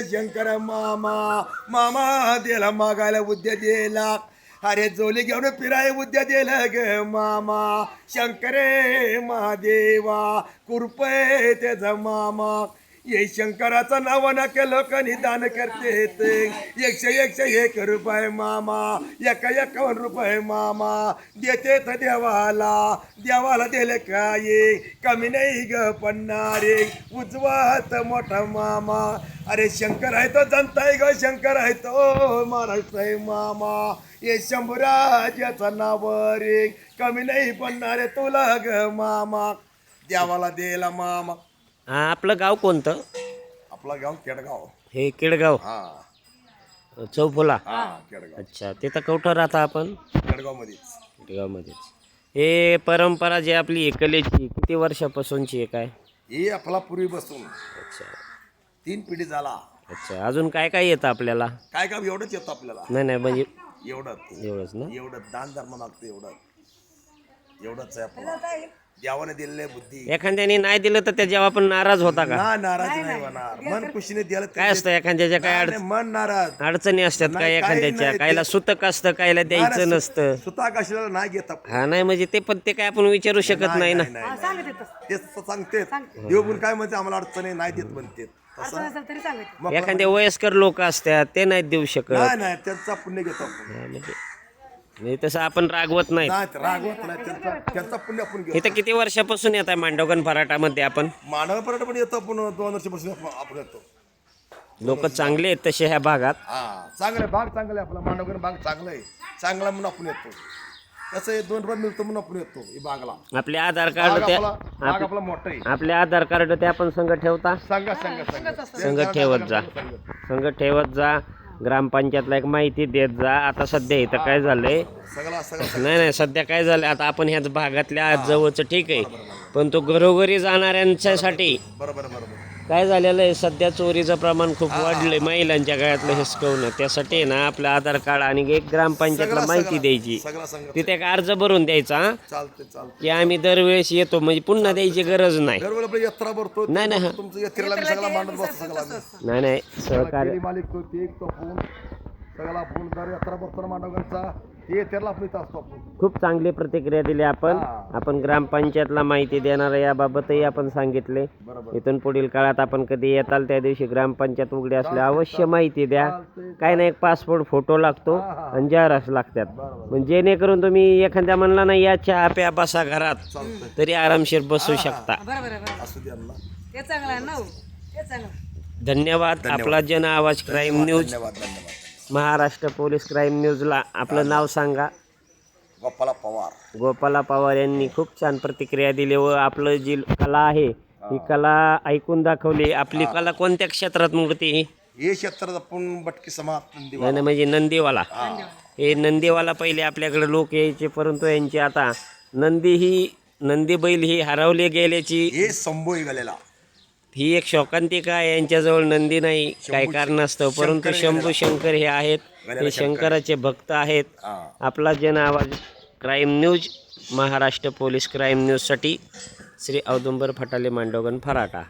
शंकर मामा. मामा दिला मागायला उद्या दिला अरे जोली घेऊन फिराय उद्या दिलं ग मामा. शंकरे महादेवा कुरपय त्याचा मामा. ये शंकराचं नाव न केलं निदान करते ते. एकशे एकशे एक रुपये मामा एक एकावन्न रुपये मामा. देते तर देवाला देवाला दिले काय? कमी नाही ग पन्नारे. उजवात मोठा मामा. अरे शंकर आहे तो जनता आहे ग शंकर आहे तो महाराष्ट्र आहे मामा. ये शंभूराजाचा नाव रे. कमी नाही पडणारे तुला ग मामा. देवाला दिला मामा. हा आपलं गाव कोणतं? आपला गाव केडगाव. हे केडगाव. हा. चौफुला. हा केडगाव. अच्छा तिथं कुठं राहता आपण? केडगाव मध्येच केडगावमध्येच. हे परंपरा जी आपली आहे कलेची किती वर्षापासूनची आहे काय? ही आपला पूर्वी बसून अच्छा. तीन पिढी झाला. अच्छा अजून काय काय येतं आपल्याला? काय काम एवढंच येतं आपल्याला. नाही नाही म्हणजे एवढंच. एवढंच ना? एवढं दान धर्म मागतो एवढं. एवढंच आहे आपलं. देवाने दिलेले बुद्धी. एखाद्याने नाही दिलं तर त्याच्यावर आपण नाराज होता का? ना नाराज नाही होणार. मन खुशीने दिलं काय असतं एखाद्याच्या काय नाही, अड नाही, मन नाराज. अडचणी असतात काय एखाद्याच्या? कायला सुतक असतं कायला द्यायचं नसतं. स्वतः कशाला नाही घेत. हा नाही म्हणजे ते पण ते काय आपण विचारू शकत नाही ना. नाही. ते सांगते. देव पण काय म्हणते आम्हाला अडचणी नाही देत म्हणते तसं मग एखाद्या वयस्कर लोक असतात ते नाही देऊ शकत. नाही नाही त्यांचा पुण्य घेतो आपण. हा, म्हणजे म्हणजे तसं आपण रागवत नाही नाही ते रागवत नाही. त्यांचा त्यांचा पुण्य आपण घेतो इथं किती वर्षापासून येत आहे मांडवगण पराठामध्ये आपण? मानव पर्यटन पण येतो आपण दोन वर्षापासून आपण- आपण येतो. लोक चांगले आहेत तसे ह्या भागात. हा चांगलं आहे बाग चांगलं आहे आपला मांडवकर बाग चांगलं आहे. चांगला म्हणून आपण येतो. कसं आहे दोन रुपये मिळतो म्हणून आपण येतो ही बागला आपले आधार कार्ड आपला आपला मोठा आहे. आपले आधार कार्ड ते आपण संघ ठेवता? सांगा सांगा सांगा संघ ठेवत जा. संघ ठेवत जा. ग्रामपंचायतला एक माहिती देत जा. आता सध्या इथं काय झालंय? सगळा सगळा नाही नाही सध्या काय झालं आता आपण ह्याच भागातल्या जवळचं ठीक आहे. पण तो घरोघरी जाणाऱ्यांच्यासाठी बरोबर बरोबर काय झालेलं आहे? सध्या चोरीचं प्रमाण खूप वाढलंय महिलांच्या गळ्यातलं हिसकवणं त्यासाठी आहे ना आपलं आधार कार्ड आणि एक ग्रामपंचायतला माहिती द्यायची. तिथे एक अर्ज भरून द्यायचा? चालते चालते की आम्ही दरवेळेस येतो म्हणजे पुन्हा द्यायची गरज नाही. दरवेळी आपली यात्रा भरतो नाही, नाही, हा. तुमचं यात्रेला मी सगळा मांडत बसतो सगळा आम्ही. नाही नाही सहकार्य. मालिक तो फोन. सगळा फोन दर यात्रा भरतो ते यात्रेला आपण इथं असतो आपण. खूप चांगली प्रतिक्रिया दिली आपण. आपण ग्रामपंचायतला माहिती देणार याबाबतही आपण सांगितले. बरोबर. इथून पुढील काळात आपण कधी येताल त्या दिवशी ग्रामपंचायत उघडी असले अवश्य माहिती द्या. काही नाही एक पासपोर्ट फोटो लागतो आणि जाहिरात लागतात. पण जेणेकरून तुम्ही एखाद्या म्हणला ना या चहा प्या बसा घरात. चालतंय. तरी आरामशीर बसू शकता. बरोबर आहे बरोबर असू द्या ना ते चांगलं आहे ना हो. ते चांगलं धन्यवाद. आपला जन आवाज क्राईम न्यूज. धन्यवाद धन्यवाद. महाराष्ट्र पोलीस क्राईम न्यूजला आपलं नाव सांगा. गोपाला पवार. गोपाला पवार यांनी खूप छान प्रतिक्रिया दिली व आपलं जी कला आहे ही कला ऐकून दाखवली. आपली कला कोणत्या क्षेत्रात मूर्ती ही हे क्षेत्रात आपण बटकी समाज दिवा नाही नाही, म्हणजे नंदीवाला. हे नंदीवाला पहिले आपल्याकडे लोक यायचे परंतु यांची आता नंदी ही नंदी बैल ही हरवली गेल्याची हे संभोई गेलेला. ही एक शोकांतिका आहे यांच्याजवळ नंदी नाही काय कारणास्तव परंतु शंभू शंकर हे आहेत हे शंकराचे भक्त आहेत. आपला जन आवाज crime news Maharashtra police crime न्यूजसाठी श्री औदुंबर फटाले मांडोगन फराटा.